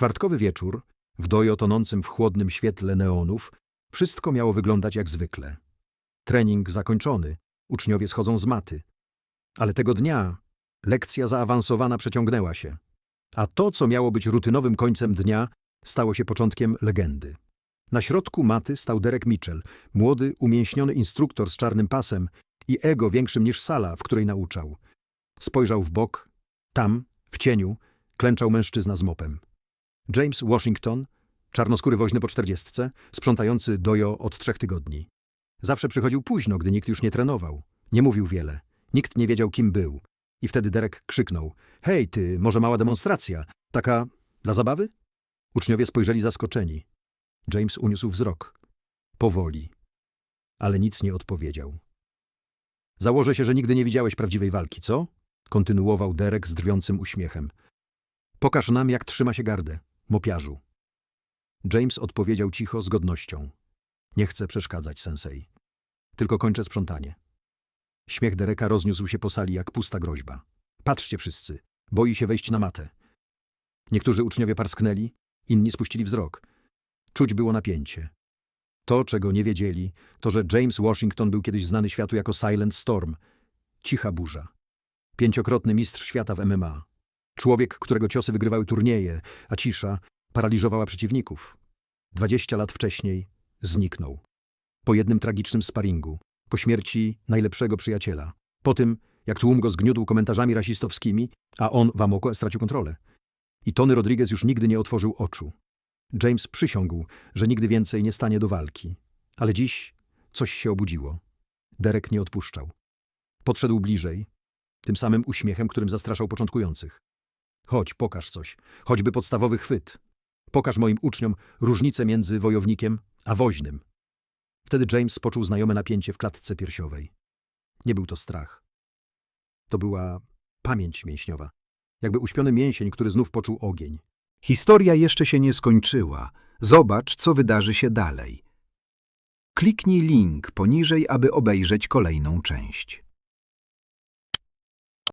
czwartkowy wieczór, w dojo tonącym w chłodnym świetle neonów, wszystko miało wyglądać jak zwykle. Trening zakończony, uczniowie schodzą z maty. Ale tego dnia lekcja zaawansowana przeciągnęła się. A to, co miało być rutynowym końcem dnia, stało się początkiem legendy. Na środku maty stał Derek Mitchell, młody, umięśniony instruktor z czarnym pasem i ego większym niż sala, w której nauczał. Spojrzał w bok. Tam, w cieniu, klęczał mężczyzna z mopem. James Washington, czarnoskóry woźny po czterdziestce, sprzątający dojo od trzech tygodni. Zawsze przychodził późno, gdy nikt już nie trenował. Nie mówił wiele. Nikt nie wiedział, kim był. I wtedy Derek krzyknął. Hej, ty, może mała demonstracja? Taka dla zabawy? Uczniowie spojrzeli zaskoczeni. James uniósł wzrok. Powoli. Ale nic nie odpowiedział. Założę się, że nigdy nie widziałeś prawdziwej walki, co? Kontynuował Derek z drwiącym uśmiechem. Pokaż nam, jak trzyma się gardę, mopiarzu. James odpowiedział cicho, z godnością. Nie chcę przeszkadzać, sensei. Tylko kończę sprzątanie. Śmiech Dereka rozniósł się po sali jak pusta groźba. Patrzcie wszyscy. Boi się wejść na matę. Niektórzy uczniowie parsknęli, inni spuścili wzrok. Czuć było napięcie. To, czego nie wiedzieli, to, że James Washington był kiedyś znany światu jako Silent Storm. Cicha burza. Pięciokrotny mistrz świata w MMA. Człowiek, którego ciosy wygrywały turnieje, a cisza paraliżowała przeciwników. Dwadzieścia lat wcześniej zniknął. Po jednym tragicznym sparingu, po śmierci najlepszego przyjaciela, po tym, jak tłum go zgniótł komentarzami rasistowskimi, a on w Amoku stracił kontrolę. I Tony Rodriguez już nigdy nie otworzył oczu. James przysiągł, że nigdy więcej nie stanie do walki. Ale dziś coś się obudziło. Derek nie odpuszczał. Podszedł bliżej, tym samym uśmiechem, którym zastraszał początkujących. Chodź, pokaż coś, choćby podstawowy chwyt. Pokaż moim uczniom różnicę między wojownikiem a woźnym. Wtedy James poczuł znajome napięcie w klatce piersiowej. Nie był to strach. To była pamięć mięśniowa. Jakby uśpiony mięsień, który znów poczuł ogień. Historia jeszcze się nie skończyła. Zobacz, co wydarzy się dalej. Kliknij link poniżej, aby obejrzeć kolejną część.